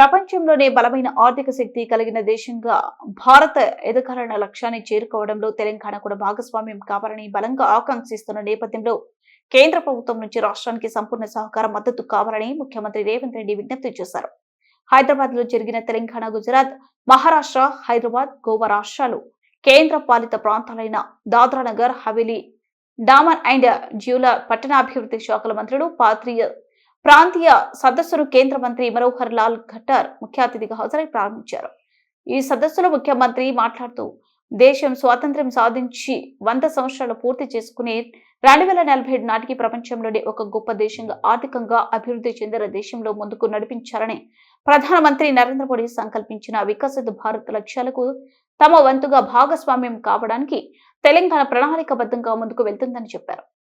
ప్రపంచంలోనే బలమైన ఆర్థిక శక్తి కలిగిన దేశంగా భారత ఎదగాలన్న లక్ష్యాన్ని చేరుకోవడంలో తెలంగాణ కూడా భాగస్వామ్యం కావాలని బలంగా ఆకాంక్షిస్తున్న నేపథ్యంలో కేంద్ర ప్రభుత్వం నుంచి రాష్ట్రానికి సంపూర్ణ సహకార మద్దతు కావాలని ముఖ్యమంత్రి రేవంత్ రెడ్డి విజ్ఞప్తి చేశారు. హైదరాబాద్లో జరిగిన తెలంగాణ గుజరాత్ మహారాష్ట్ర హైదరాబాద్ గోవా రాష్ట్రాలు కేంద్ర పాలిత ప్రాంతాలైన దాద్రానగర్ హవేలీ డామన్ అండ్ జ్యూల పట్టణాభివృద్ధి శాఖల మంత్రులు పాత్రీయ ప్రాంతీయ సదస్సును కేంద్ర మంత్రి మనోహర్ లాల్ ఖట్టర్ ముఖ్య అతిథిగా హాజరై ప్రారంభించారు. ఈ సదస్సులో ముఖ్యమంత్రి మాట్లాడుతూ దేశం స్వాతంత్ర్యం సాధించి వంద సంవత్సరాలు పూర్తి చేసుకునే రెండు వేల నలభై ఏడు నాటికి ప్రపంచంలోనే ఒక గొప్ప దేశంగా ఆర్థికంగా అభివృద్ధి చెందిన దేశంలో ముందుకు నడిపించాలని ప్రధానమంత్రి నరేంద్ర మోడీ సంకల్పించిన వికసిత భారత్ లక్ష్యాలకు తమ వంతుగా భాగస్వామ్యం కావడానికి తెలంగాణ ప్రణాళికబద్ధంగా ముందుకు వెళ్తుందని చెప్పారు.